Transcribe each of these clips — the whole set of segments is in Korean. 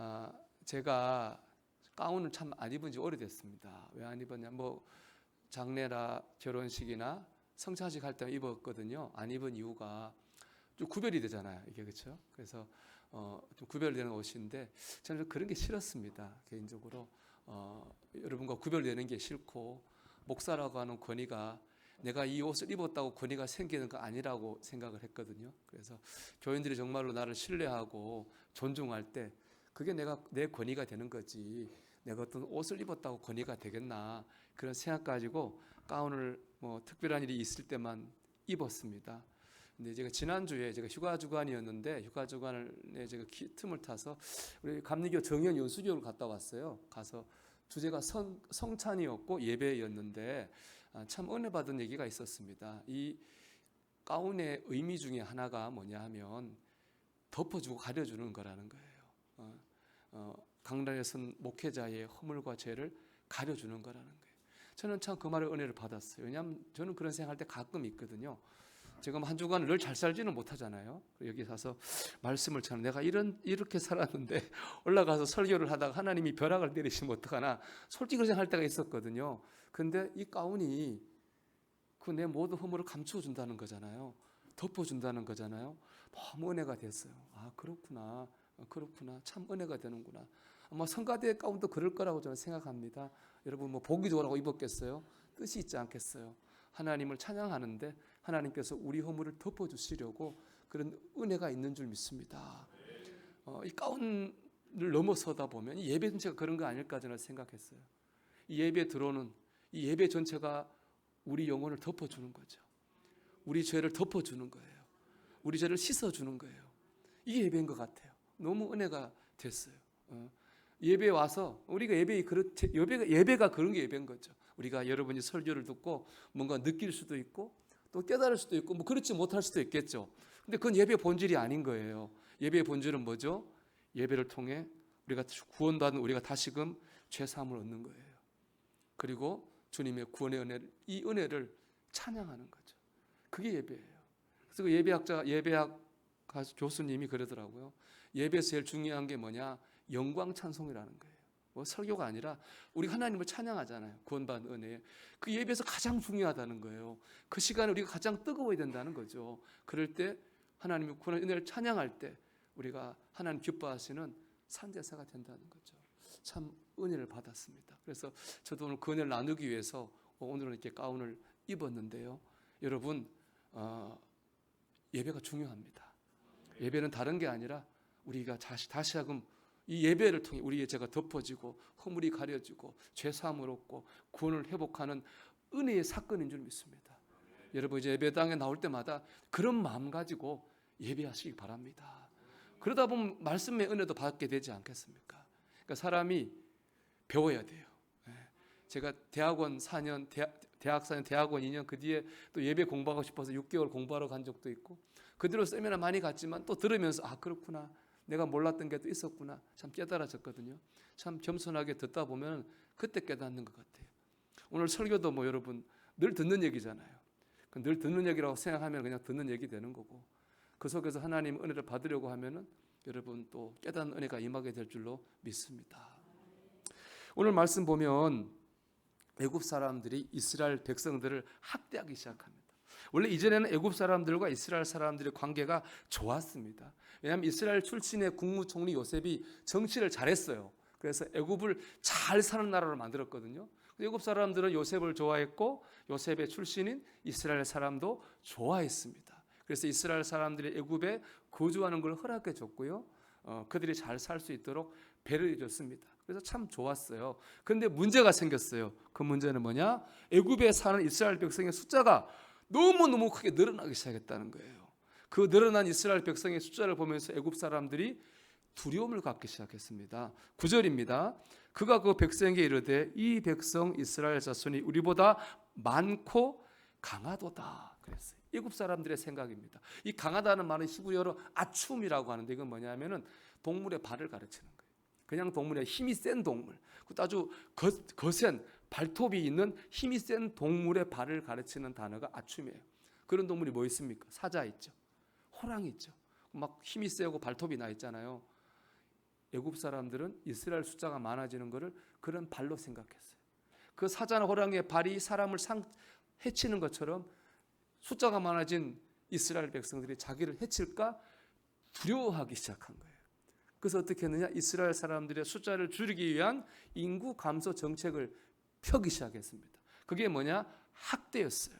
아, 제가 가운을 참 안 입은 지 오래됐습니다. 왜 안 입었냐? 뭐 장례나 결혼식이나 성찬식 할 때 입었거든요. 안 입은 이유가 좀 구별이 되잖아요. 이게 그렇죠? 그래서 어, 좀 구별되는 옷인데 저는 그런 게 싫었습니다. 개인적으로 어, 여러분과 구별되는 게 싫고 목사라고 하는 권위가 내가 이 옷을 입었다고 권위가 생기는 거 아니라고 생각을 했거든요. 그래서 교인들이 정말로 나를 신뢰하고 존중할 때 그게 내가 내 권위가 되는 거지. 내가 어떤 옷을 입었다고 권위가 되겠나 그런 생각 가지고 가운을 뭐 특별한 일이 있을 때만 입었습니다. 근데 제가 지난주에 제가 휴가 주간이었는데 휴가 주간에 제가 기- 틈을 타서 우리 감리교 정연 연수교를 갔다 왔어요. 가서 주제가 성, 성찬이었고 예배였는데 아, 참 은혜 받은 얘기가 있었습니다. 이 가운의 의미 중에 하나가 뭐냐 하면 덮어주고 가려주는 거라는 거예요. 어, 어, 강단에 선 목회자의 허물과 죄를 가려주는 거라는 거예요. 저는 참 그 말에 은혜를 받았어요. 왜냐하면 저는 그런 생각할 때 가끔 있거든요. 뭐한 주간을 늘잘 살지는 못하잖아요. 여기 가서 말씀을 참 내가 이런 이렇게 살았는데 올라가서 설교를 하다가 하나님이 벼락을 때리시면 어떡하나 솔직히 생각할 때가 있었거든요. 근데 이 가운이 그 내 모든 허물을 감추어 준다는 거잖아요. 덮어 준다는 거잖아요. 너무 은혜가 됐어요. 아 그렇구나, 어, 그렇구나, 참 은혜가 되는구나. 아마 성가대 가운도 그럴 거라고 저는 생각합니다. 여러분 뭐 보기 좋으라고 입었겠어요? 뜻이 있지 않겠어요? 하나님을 찬양하는데 하나님께서 우리 허물을 덮어 주시려고 그런 은혜가 있는 줄 믿습니다. 어, 이 가운을 넘어서다 보면 이 예배 전체가 그런 거 아닐까 저는 생각했어요. 이 예배 들어오는 이 예배 전체가 우리 영혼을 덮어주는 거죠. 우리 죄를 덮어주는 거예요. 우리 죄를 씻어주는 거예요. 이게 예배인 것 같아요. 너무 은혜가 됐어요. 어. 예배 와서 우리가 예배 그렇 예배가 예배가 그런 게 예배인 거죠. 우리가 여러분이 설교를 듣고 뭔가 느낄 수도 있고 또 깨달을 수도 있고 뭐 그렇지 못할 수도 있겠죠. 근데 그건 예배 본질이 아닌 거예요. 예배의 본질은 뭐죠? 예배를 통해 우리가 구원받은 우리가 다시금 죄 사함을 얻는 거예요. 그리고 주님의 구원의 은혜를 이 은혜를 찬양하는 거죠. 그게 예배예요. 그래서 그 예배학자 예배학 교수님이 그러더라고요. 예배에서 제일 중요한 게 뭐냐? 영광 찬송이라는 거예요. 뭐 설교가 아니라 우리 하나님을 찬양하잖아요. 구원받은 은혜. 그 예배에서 가장 중요하다는 거예요. 그 시간에 우리가 가장 뜨거워야 된다는 거죠. 그럴 때 하나님의 구원의 은혜를 찬양할 때 우리가 하나님 기뻐하시는 산제사가 된다는 거죠. 참 은혜를 받았습니다. 그래서 저도 오늘 그 은혜를 나누기 위해서 오늘은 이렇게 가운을 입었는데요. 여러분 어, 예배가 중요합니다. 예배는 다른 게 아니라 우리가 다시 다시 하금 이 예배를 통해 우리의 죄가 덮어지고 허물이 가려지고 죄 사함을 얻고 구원을 회복하는 은혜의 사건인 줄 믿습니다. 여러분 이제 예배당에 나올 때마다 그런 마음 가지고 예배하시기 바랍니다. 그러다 보면 말씀의 은혜도 받게 되지 않겠습니까? 그러니까 사람이 배워야 돼요. 예. 제가 대학원 4년, 대학, 대학 4년, 대학원 2년 그 뒤에 또 예배 공부하고 싶어서 6개월 공부하러 간 적도 있고 그대로 세미나 많이 갔지만 또 들으면서 아 그렇구나 내가 몰랐던 게 또 있었구나 참 깨달아졌거든요. 참 겸손하게 듣다 보면 그때 깨닫는 것 같아요. 오늘 설교도 뭐 여러분 늘 듣는 얘기잖아요. 그늘 듣는 얘기라고 생각하면 그냥 듣는 얘기 되는 거고 그 속에서 하나님 은혜를 받으려고 하면은 여러분 또 깨닫는 은혜가 임하게 될 줄로 믿습니다. 오늘 말씀 보면 애굽 사람들이 이스라엘 백성들을 학대하기 시작합니다. 원래 이전에는 애굽 사람들과 이스라엘 사람들의 관계가 좋았습니다. 왜냐하면 이스라엘 출신의 국무총리 요셉이 정치를 잘했어요. 그래서 애굽을 잘 사는 나라로 만들었거든요. 애굽 사람들은 요셉을 좋아했고 요셉의 출신인 이스라엘 사람도 좋아했습니다. 그래서 이스라엘 사람들이 애굽에 거주하는 걸 허락해 줬고요. 어, 그들이 잘 살 수 있도록 배려해 줬습니다. 그래서 참 좋았어요. 그런데 문제가 생겼어요. 그 문제는 뭐냐? 애굽에 사는 이스라엘 백성의 숫자가 너무너무 크게 늘어나기 시작했다는 거예요. 그 늘어난 이스라엘 백성의 숫자를 보면서 애굽 사람들이 두려움을 갖기 시작했습니다. 9절입니다. 그가 그 백성에게 이르되 이 백성 이스라엘 자손이 우리보다 많고 강하도다 그랬어요. 애굽 사람들의 생각입니다. 이 강하다는 말은 히브리어로 아춤이라고 하는데 이건 뭐냐면은 동물의 발을 가르치는 거예요. 그냥 동물의 힘이 센 동물. 그것도 아주 거, 거센 발톱이 있는 힘이 센 동물의 발을 가르치는 단어가 아춤이에요. 그런 동물이 뭐 있습니까? 사자 있죠. 호랑이 있죠. 막 힘이 세고 발톱이 나 있잖아요. 애굽 사람들은 이스라엘 숫자가 많아지는 것을 그런 발로 생각했어요. 그 사자나 호랑이의 발이 사람을 상, 해치는 것처럼 숫자가 많아진 이스라엘 백성들이 자기를 해칠까 두려워하기 시작한 거예요. 그래서 어떻게 했느냐? 이스라엘 사람들의 숫자를 줄이기 위한 인구 감소 정책을 펴기 시작했습니다. 그게 뭐냐? 학대였어요.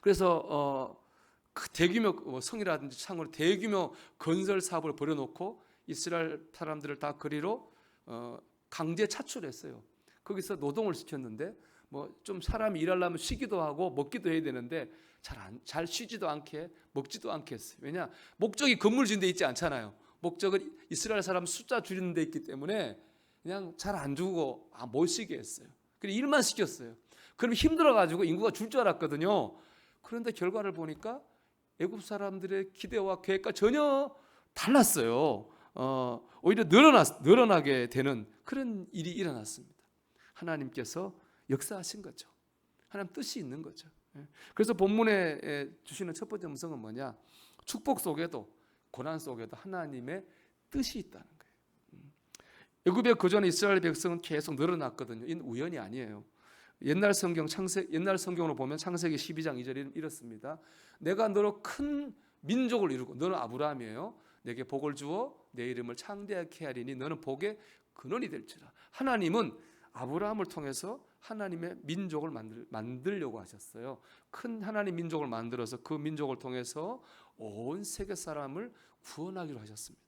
그래서 어, 그 대규모 뭐 성이라든지 창으로 대규모 건설 사업을 벌여놓고 이스라엘 사람들을 다 거리로 어, 강제 차출했어요. 거기서 노동을 시켰는데 뭐 좀 사람이 일하려면 쉬기도 하고 먹기도 해야 되는데 잘안잘 쉬지도 않게 먹지도 않게 했어요. 왜냐 목적이 건물 짓는 데 있지 않잖아요. 목적은 이스라엘 사람 숫자 줄이는 데 있기 때문에 그냥 잘 안 주고 아, 못 쉬게 했어요. 그래 일만 시켰어요. 그럼 힘들어 가지고 인구가 줄 줄 알았거든요. 그런데 결과를 보니까 애굽 사람들의 기대와 계획과 전혀 달랐어요. 어, 오히려 늘어났, 늘어나게 되는 그런 일이 일어났습니다. 하나님께서 역사하신 거죠. 하나님 뜻이 있는 거죠. 예. 그래서 본문에 에, 주시는 첫 번째 음성은 뭐냐? 축복 속에도 고난 속에도 하나님의 뜻이 있다는. 애굽의 그전 이스라엘 백성은 계속 늘어났거든요. 이는 우연이 아니에요. 옛날 성경 창세 옛날 성경으로 보면 창세기 12장 2절에 이렇습니다. 내가 너로 큰 민족을 이루고 너는 아브라함이에요. 내게 복을 주어 내 이름을 창대하게 하리니 너는 복의 근원이 될지라. 하나님은 아브라함을 통해서 하나님의 민족을 만들, 만들려고 하셨어요. 큰 하나님 민족을 만들어서 그 민족을 통해서 온 세계 사람을 구원하기로 하셨습니다.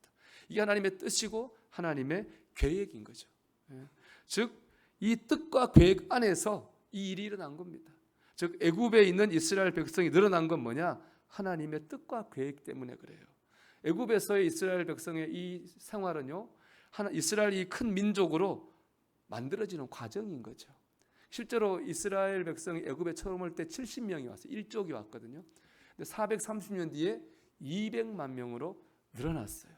이게 하나님의 뜻이고 하나님의 계획인 거죠. 예. 즉이 뜻과 계획 안에서 이 일이 일어난 겁니다. 즉 애굽에 있는 이스라엘 백성이 늘어난 건 뭐냐? 하나님의 뜻과 계획 때문에 그래요. 애굽에서의 이스라엘 백성의 이 생활은요. 하나 이스라엘이 큰 민족으로 만들어지는 과정인 거죠. 실제로 이스라엘 백성이 애굽에 처음 올 때 70명이 왔어요. 1족이 왔거든요. 근데 430년 뒤에 200만 명으로 늘어났어요.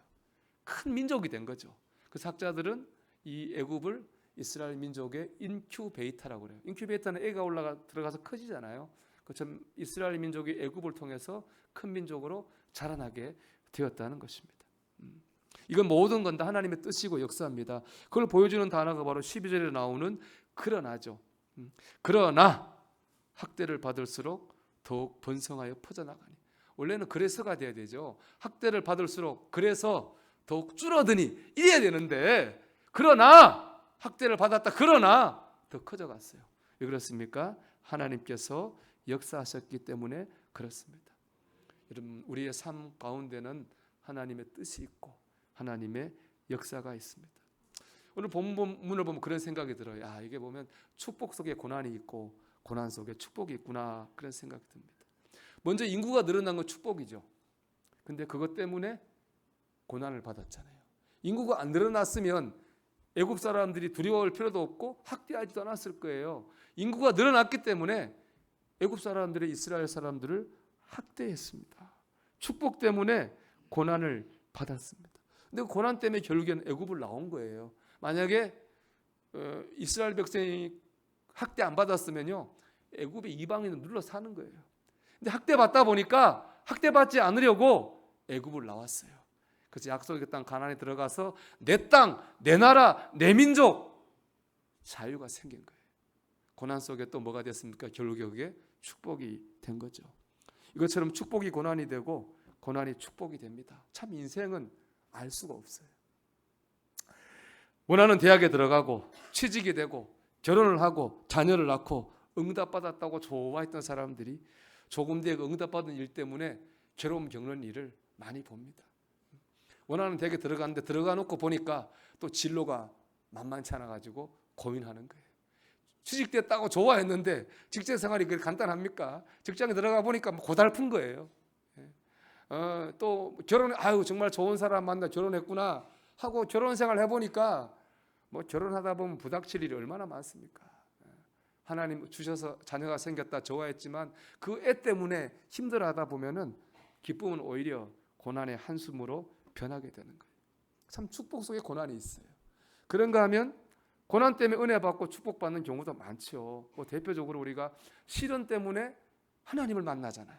큰 민족이 된 거죠. 그 학자들은 이 애굽을 이스라엘 민족의 인큐베이터라고 그래요. 인큐베이터는 애가 올라가 들어가서 커지잖아요. 그처럼 이스라엘 민족이 애굽을 통해서 큰 민족으로 자라나게 되었다는 것입니다. 음. 이건 모든 건 다 하나님의 뜻이고 역사입니다. 그걸 보여주는 단어가 바로 12절에 나오는 그러나죠. 음. 그러나 학대를 받을수록 더욱 번성하여 퍼져나가니. 원래는 그래서가 돼야 되죠. 학대를 받을수록 그래서 더욱 줄어드니 이래야 되는데 그러나 학대를 받았다. 그러나 더 커져갔어요. 왜 그렇습니까? 하나님께서 역사하셨기 때문에 그렇습니다. 여러분 우리의 삶 가운데는 하나님의 뜻이 있고 하나님의 역사가 있습니다. 오늘 본문을 보면 그런 생각이 들어요. 야 이게 보면 축복 속에 고난이 있고 고난 속에 축복이 있구나 그런 생각이 듭니다. 먼저 인구가 늘어난 건 축복이죠. 근데 그것 때문에 고난을 받았잖아요. 인구가 안 늘어났으면 애굽 사람들이 두려워할 필요도 없고 학대하지도 않았을 거예요. 인구가 늘어났기 때문에 애굽 사람들이 이스라엘 사람들을 학대했습니다. 축복 때문에 고난을 받았습니다. 근데 그 고난 때문에 결국에는 애굽을 나온 거예요. 만약에 어, 이스라엘 백성이 학대 안 받았으면요 애굽의 이방인은 눌러 사는 거예요. 근데 학대 받다 보니까 학대 받지 않으려고 애굽을 나왔어요. 그래서 약속의 땅 가나안에 들어가서 내 땅, 내 나라, 내 민족 자유가 생긴 거예요. 고난 속에 또 뭐가 됐습니까? 결국에 축복이 된 거죠. 이것처럼 축복이 고난이 되고 고난이 축복이 됩니다. 참 인생은 알 수가 없어요. 원하는 대학에 들어가고 취직이 되고 결혼을 하고 자녀를 낳고 응답받았다고 좋아했던 사람들이 조금 뒤에 그 응답받은 일 때문에 괴로움 겪는 일을 많이 봅니다. 원하는 대학에 들어갔는데 들어가 놓고 보니까 또 진로가 만만치 않아 가지고 고민하는 거예요. 취직됐다고 좋아했는데 직장 생활이 그렇게 간단합니까? 직장에 들어가 보니까 뭐 고달픈 거예요. 예. 어, 또 결혼 아유 정말 좋은 사람 만나 결혼했구나 하고 결혼 생활 해보니까 뭐 결혼하다 보면 부닥칠 일이 얼마나 많습니까? 예. 하나님 주셔서 자녀가 생겼다 좋아했지만 그 애 때문에 힘들어하다 보면은 기쁨은 오히려 고난의 한숨으로 변하게 되는 거예요. 참 축복 속에 고난이 있어요. 그런가 하면 고난 때문에 은혜 받고 축복받는 경우도 많죠. 뭐 대표적으로 우리가 시련 때문에 하나님을 만나잖아요.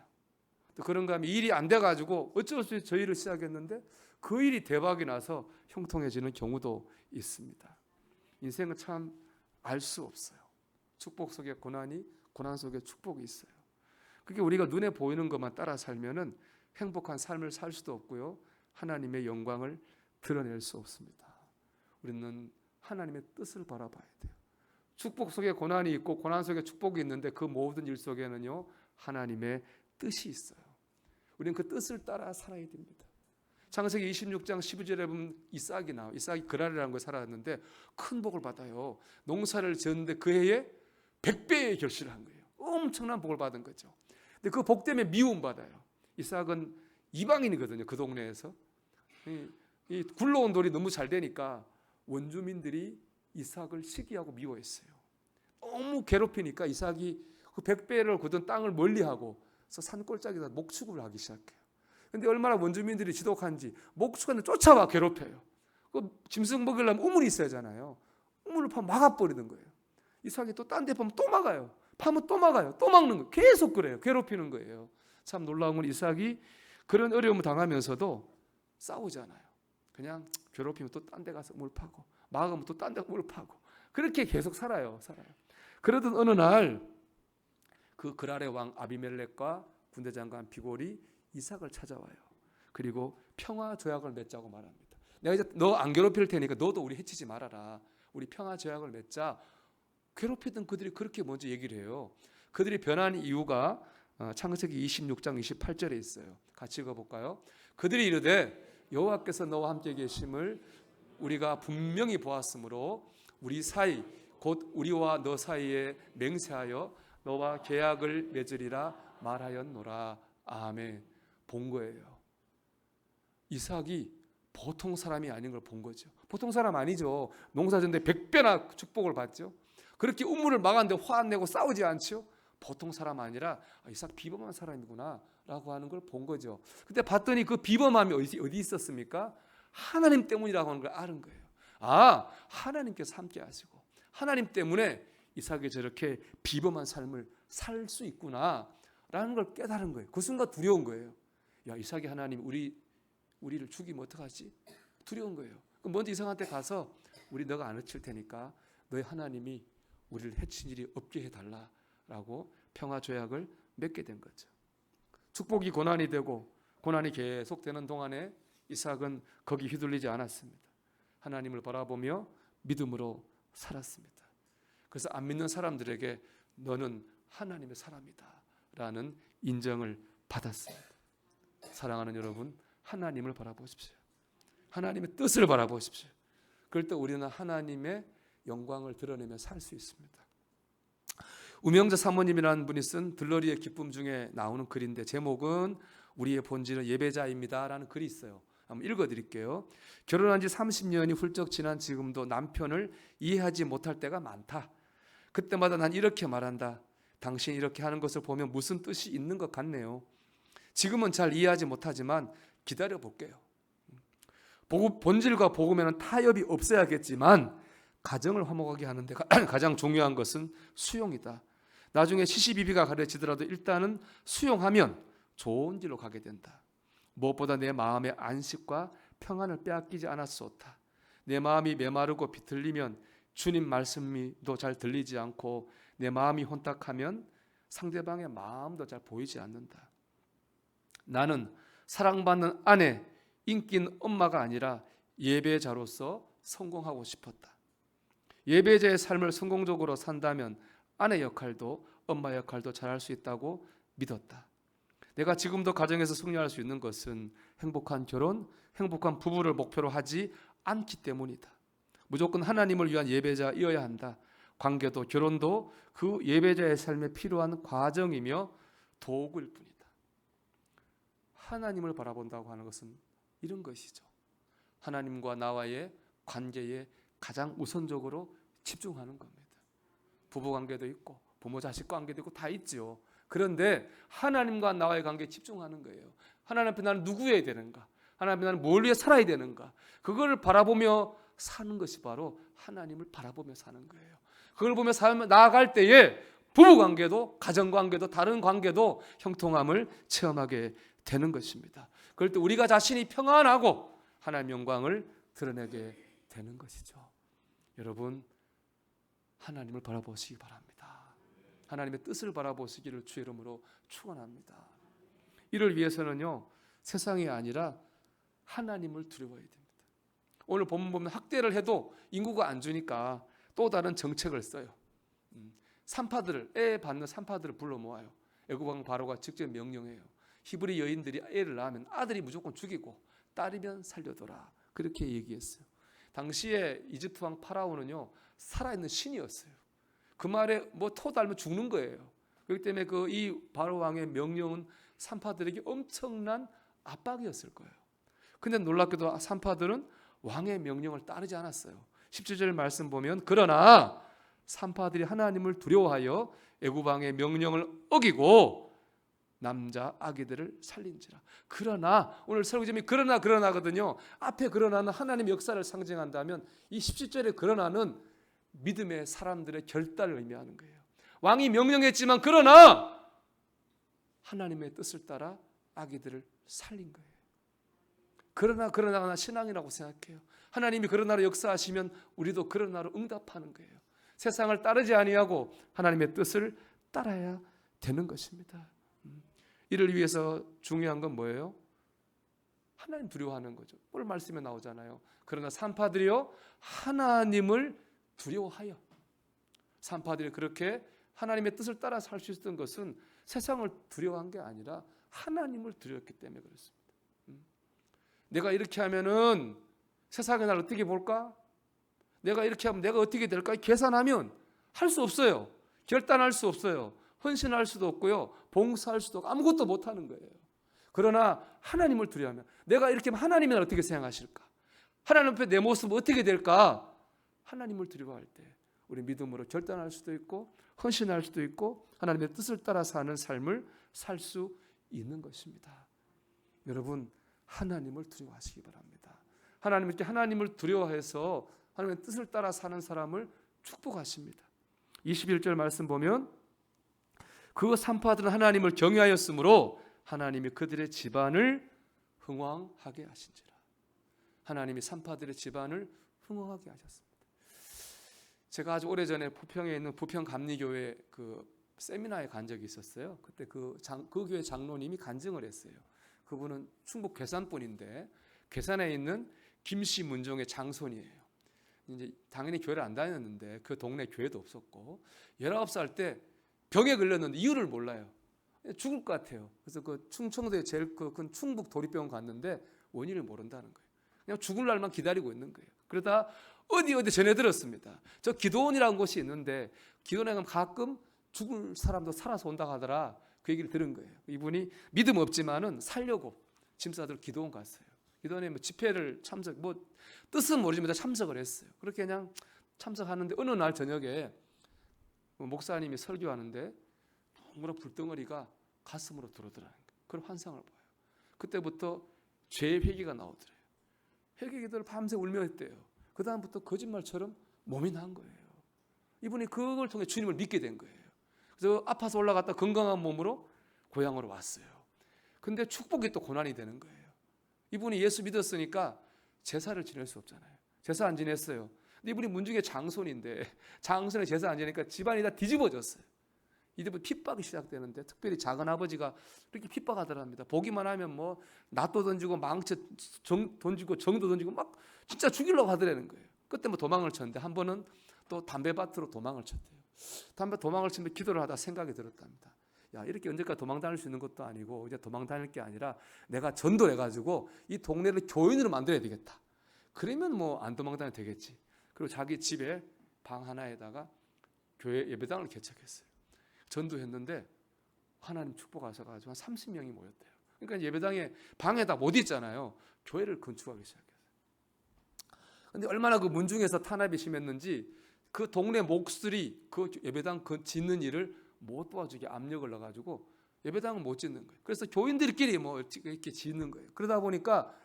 또 그런가 하면 일이 안 돼가지고 어쩔 수 없이 저희를 시작했는데 그 일이 대박이 나서 형통해지는 경우도 있습니다. 인생은 참 알 수 없어요. 축복 속에 고난이 고난 속에 축복이 있어요. 그게 우리가 눈에 보이는 것만 따라 살면은 행복한 삶을 살 수도 없고요. 하나님의 영광을 드러낼 수 없습니다. 우리는 하나님의 뜻을 바라봐야 돼요. 축복 속에 고난이 있고 고난 속에 축복이 있는데 그 모든 일 속에는요 하나님의 뜻이 있어요. 우리는 그 뜻을 따라 살아야 됩니다. 창세기 26장 12절에 보면 이삭이 나와. 이삭이 그랄이라는 걸 살았는데 큰 복을 받아요. 농사를 지었는데 그 해에 100배의 결실을 한 거예요. 엄청난 복을 받은 거죠. 근데 그 복 때문에 미움 받아요. 이삭은 이방인이거든요. 그 동네에서. 이, 이 굴러온 돌이 너무 잘 되니까 원주민들이 이삭을 시기하고 미워했어요. 너무 괴롭히니까 이삭이 그 백배를 굳은 땅을 멀리하고 산골짜기다 목축을 하기 시작해요. 근데 얼마나 원주민들이 지독한지 목축한테 쫓아와 괴롭혀요. 그 짐승 먹이려면 우물이 있어야 하잖아요. 우물을 파 막아버리는 거예요. 이삭이 또 딴 데 파면 또 막아요. 파면 또 막아요. 또 막는 거예요. 계속 그래요. 괴롭히는 거예요. 참 놀라운 건 이삭이 그런 어려움을 당하면서도 싸우잖아요. 그냥 괴롭히면 또 딴 데 가서 물 파고 막으면 또 딴데물 파고 그렇게 계속 살아요. 살아요. 그러던 어느 날 그 그랄의 왕 아비멜렉과 군대 장관 비골이 이삭을 찾아와요. 그리고 평화 조약을 맺자고 말합니다. 내가 이제 너 안 괴롭힐 테니까 너도 우리 해치지 말아라. 우리 평화 조약을 맺자. 괴롭히던 그들이 그렇게 먼저 얘기를 해요. 그들이 변한 이유가 어, 창세기 26장 28절에 있어요. 같이 읽어 볼까요? 그들이 이르되 여호와께서 너와 함께 계심을 우리가 분명히 보았으므로 우리 사이 곧 우리와 너 사이에 맹세하여 너와 계약을 맺으리라 말하였노라. 아멘. 본 거예요. 이삭이 보통 사람이 아닌 걸 본 거죠. 보통 사람 아니죠. 농사졌는데 백배나 축복을 받죠. 그렇게 우물을 막았는데 화 안 내고 싸우지 않죠. 보통 사람 아니라 아, 이삭 비범한 사람이구나라고 하는 걸 본 거죠. 근데 봤더니 그 비범함이 어디, 어디 있었습니까? 하나님 때문이라고 하는 걸 아는 거예요. 아 하나님께서 함께 하시고 하나님 때문에 이삭이 저렇게 비범한 삶을 살 수 있구나라는 걸 깨달은 거예요. 그 순간 두려운 거예요. 야 이삭이 하나님 우리 우리를 죽이면 어떡하지? 두려운 거예요. 그럼 먼저 이삭한테 가서 우리 너가 안 해칠 테니까 너희 하나님이 우리를 해친 일이 없게 해달라 라고 평화 조약을 맺게 된 거죠. 축복이 고난이 되고 고난이 계속되는 동안에 이삭은 거기 휘둘리지 않았습니다. 하나님을 바라보며 믿음으로 살았습니다. 그래서 안 믿는 사람들에게 너는 하나님의 사람이다 라는 인정을 받았습니다. 사랑하는 여러분, 하나님을 바라보십시오. 하나님의 뜻을 바라보십시오. 그럴 때 우리는 하나님의 영광을 드러내며 살 수 있습니다. 우명자 사모님이라는 분이 쓴 들러리의 기쁨 중에 나오는 글인데 제목은 우리의 본질은 예배자입니다라는 글이 있어요. 한번 읽어 드릴게요. 결혼한 지 30년이 훌쩍 지난 지금도 남편을 이해하지 못할 때가 많다. 그때마다 난 이렇게 말한다. 당신 이렇게 하는 것을 보면 무슨 뜻이 있는 것 같네요. 지금은 잘 이해하지 못하지만 기다려 볼게요. 본질과 복음에는 타협이 없어야겠지만 가정을 화목하게 하는데 가장 중요한 것은 수용이다. 나중에 시시비비가 가려지더라도 일단은 수용하면 좋은 길로 가게 된다. 무엇보다 내 마음의 안식과 평안을 빼앗기지 않았소다. 내 마음이 메마르고 비틀리면 주님 말씀도 잘 들리지 않고 내 마음이 혼탁하면 상대방의 마음도 잘 보이지 않는다. 나는 사랑받는 아내, 인기 있는 엄마가 아니라 예배자로서 성공하고 싶었다. 예배자의 삶을 성공적으로 산다면 아내 역할도 엄마 역할도 잘할 수 있다고 믿었다. 내가 지금도 가정에서 승리할 수 있는 것은 행복한 결혼, 행복한 부부를 목표로 하지 않기 때문이다. 무조건 하나님을 위한 예배자이어야 한다. 관계도 결혼도 그 예배자의 삶에 필요한 과정이며 도구일 뿐이다. 하나님을 바라본다고 하는 것은 이런 것이죠. 하나님과 나와의 관계에 가장 우선적으로 집중하는 겁니다. 부부 관계도 있고 부모 자식 관계도 있고 다 있죠. 그런데 하나님과 나와의 관계에 집중하는 거예요. 하나님 앞에 나는 누구여야 되는가? 하나님 앞에 나는 뭘 위해 살아야 되는가? 그걸 바라보며 사는 것이 바로 하나님을 바라보며 사는 거예요. 그걸 보며 삶 나아갈 때에 부부 관계도 가정 관계도 다른 관계도 형통함을 체험하게 되는 것입니다. 그럴 때 우리가 자신이 평안하고 하나님 영광을 드러내게 되는 것이죠. 여러분 하나님을 바라보시기 바랍니다. 하나님의 뜻을 바라보시기를 주 이름으로 축원합니다. 이를 위해서는요 세상이 아니라 하나님을 두려워해야 됩니다. 오늘 본문 보면 학대를 해도 인구가 안 주니까 또 다른 정책을 써요. 음, 산파들을 애 받는 산파들을 불러 모아요. 애굽왕 바로가 직접 명령해요. 히브리 여인들이 애를 낳으면 아들이 무조건 죽이고 딸이면 살려둬라. 그렇게 얘기했어요. 당시에 이집트 왕 파라오는요 살아있는 신이었어요. 그 말에 뭐토 닮으면 죽는 거예요. 그렇기 때문에 그 이 바로 왕의 명령은 산파들에게 엄청난 압박이었을 거예요. 근데 놀랍게도 산파들은 왕의 명령을 따르지 않았어요. 17절 말씀 보면 그러나 산파들이 하나님을 두려워하여 애굽 왕의 명령을 어기고 남자 아기들을 살린지라. 그러나 오늘 설교점이 그러나 그러나거든요. 앞에 그러나는 하나님 역사를 상징한다면 이 17절의 그러나는 믿음의 사람들의 결단을 의미하는 거예요. 왕이 명령했지만 그러나 하나님의 뜻을 따라 아기들을 살린 거예요. 그러나 그러나가 신앙이라고 생각해요. 하나님이 그러나로 역사하시면 우리도 그러나로 응답하는 거예요. 세상을 따르지 아니하고 하나님의 뜻을 따라야 되는 것입니다. 음. 이를 위해서 중요한 건 뭐예요? 하나님 두려워하는 거죠. 오늘 말씀에 나오잖아요. 그러나 산파들이요 하나님을 두려워하여 산파들이 그렇게 하나님의 뜻을 따라 살 수 있었던 것은 세상을 두려워한 게 아니라 하나님을 두려웠기 때문에 그렇습니다. 음. 내가 이렇게 하면은 세상이 날 어떻게 볼까? 내가 이렇게 하면 내가 어떻게 될까? 계산하면 할 수 없어요. 결단할 수 없어요. 헌신할 수도 없고요. 봉사할 수도 없고 아무것도 못 하는 거예요. 그러나 하나님을 두려워하면 내가 이렇게 날 어떻게 생각하실까? 하나님 앞에 내 모습은 어떻게 될까? 하나님을 두려워할 때 우리 믿음으로 결단할 수도 있고 헌신할 수도 있고 하나님의 뜻을 따라 사는 삶을 살 수 있는 것입니다. 여러분 하나님을 두려워하시기 바랍니다. 하나님 이렇게 하나님을 두려워해서 하나님의 뜻을 따라 사는 사람을 축복하십니다. 21절 말씀 보면 그 산파들은 하나님을 경외하였으므로 하나님이 그들의 집안을 흥왕하게 하신지라. 하나님이 산파들의 집안을 흥왕하게 하셨습니다. 제가 아주 오래전에 부평에 있는 부평 감리교회 그 세미나에 간 적이 있었어요. 그때 그, 장, 그 교회 장로님이 간증을 했어요. 그분은 충북 괴산분인데 괴산에 있는 김씨 문종의 장손이에요. 이제 당연히 교회를 안 다녔는데 그 동네 교회도 없었고 19살 때 병에 걸렸는데 이유를 몰라요. 죽을 것 같아요. 그래서 그 충청도에 제일 큰 충북 도립병원 갔는데 원인을 모른다는 거예요. 그냥 죽을 날만 기다리고 있는 거예요. 그러다 어디 어디 전해 들었습니다. 저 기도원이라는 곳이 있는데 기도원에 가면 가끔 죽을 사람도 살아서 온다 하더라. 그 얘기를 들은 거예요. 이분이 믿음 없지만은 살려고 짐 싸들 기도원 갔어요. 기도원에 뭐 집회를 참석 뭐 뜻은 모르지만 참석을 했어요. 그렇게 그냥 참석하는데 어느 날 저녁에 뭐 목사님이 설교하는데 동그란 불덩어리가 가슴으로 들어오더라는 거예요. 그런 환상을 봐요. 그때부터 죄 회개가 나오더래요. 회개 기도를 밤새 울며 했대요. 그 다음부터 거짓말처럼 몸이 난 거예요. 이분이 그걸 통해 주님을 믿게 된 거예요. 그래서 아파서 올라갔다 건강한 몸으로 고향으로 왔어요. 근데 축복이 또 고난이 되는 거예요. 이분이 예수 믿었으니까 제사를 지낼 수 없잖아요. 제사 안 지냈어요. 근데 이분이 문중의 장손인데 장손의 제사 안 지내니까 집안이 다 뒤집어졌어요. 이때부터 핍박이 시작되는데 특별히 작은 아버지가 이렇게 핍박하더랍니다. 보기만 하면 뭐 낫도 던지고 망치 정, 던지고 정도 던지고 막 진짜 죽이려고 하더라는 거예요. 그때 뭐 도망을 쳤는데 한 번은 또 담배밭으로 도망을 쳤대요. 담배 도망을 치면 기도를 하다 생각이 들었답니다. 야 이렇게 언제까지 도망 다닐 수 있는 것도 아니고 이제 도망 다닐 게 아니라 내가 전도해 가지고 이 동네를 교인으로 만들어야 되겠다. 그러면 뭐 안 도망 다녀도 되겠지. 그리고 자기 집에 방 하나에다가 교회 예배당을 개척했어요. 전도했는데 하나님 축복하셔가지고 한 30명이 모였대요. 그러니까 예배당에 방에다 못 있잖아요. 교회를 건축하기 시작했어요. 근데 얼마나 그 문중에서 탄압이 심했는지 그 동네 목수들이 그 예배당 그 짓는 일을 못 도와주게 압력을 넣어가지고 예배당을 못 짓는 거예요. 그래서 교인들끼리 뭐 이렇게 짓는 거예요. 그러다 보니까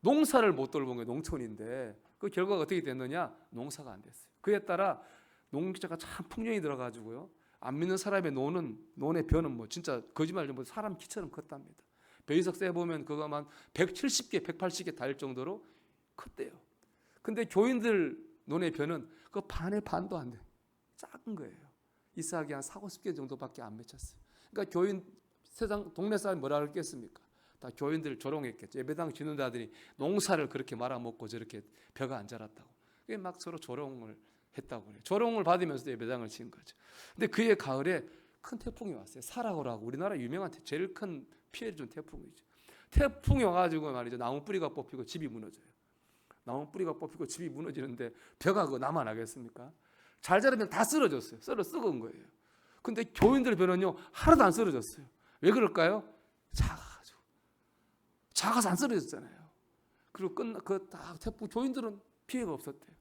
농사를 못 돌본 거예요. 농촌인데 그 결과가 어떻게 됐느냐? 농사가 안 됐어요. 그에 따라 농기자가 참 풍년이 들어가지고요. 안 믿는 사람의 노는 논의 벼는 뭐 진짜 거짓말 좀 사람 키처럼 컸답니다. 배이석 세 보면 그거만 170개, 180개 달 정도로 컸대요. 근데 교인들 눈의 변은 그 반의 반도 안 돼. 작은 거예요. 이삭이 한 4, 50개 정도밖에 안 맺혔어요. 그러니까 교인 세상 동네 사람이 뭐라 그랬겠습니까? 다 교인들 조롱했겠죠. 예배당 지는 자들이 농사를 그렇게 말아먹고 저렇게 벼가 안 자랐다고. 그게 막 서로 조롱을 했다고 그래요. 조롱을 받으면서도 예배당을 지은 거죠. 근데 그해 가을에 큰 태풍이 왔어요. 사라고라고 우리나라 유명한 태- 제일 큰 피해를 준 태풍이죠. 태풍이 와가지고 말이죠. 나무 뿌리가 뽑히고 집이 무너져요. 나무 뿌리가 뽑히고 집이 무너지는데 벼가 그거 남아나겠습니까? 잘 자라면 다 쓰러졌어요. 썰어 썩은 거예요. 근데 교인들 벼는요 하나도 안 쓰러졌어요. 왜 그럴까요? 작아가지고 작아서 안 쓰러졌잖아요. 그리고 끝나 그다 태풍 교인들은 피해가 없었대요.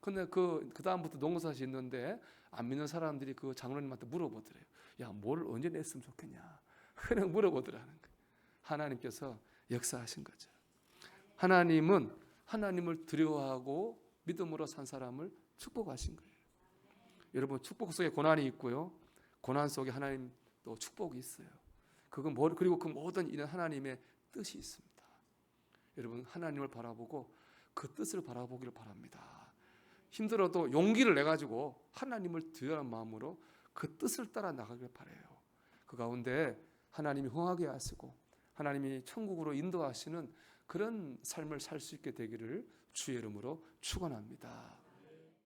근데 그, 그 다음부터 농사 짓는데 안 믿는 사람들이 그 장로님한테 물어보더래요. 야, 뭘 언제 냈으면 좋겠냐. 그냥 물어보더라는 거예요. 하나님께서 역사하신 거죠. 하나님은 하나님을 두려워하고 믿음으로 산 사람을 축복하신 거예요. 여러분 축복 속에 고난이 있고요. 고난 속에 하나님 또 축복이 있어요. 그건 뭐 그리고 그 모든 일은 하나님의 뜻이 있습니다. 여러분 하나님을 바라보고 그 뜻을 바라보기를 바랍니다. 힘들어도 용기를 내 가지고 하나님을 두려워하는 마음으로 그 뜻을 따라 나가길 바래요. 그 가운데 하나님이 흥하게 하시고 하나님이 천국으로 인도하시는 그런 삶을 살 수 있게 되기를 주의 이름으로 축원합니다.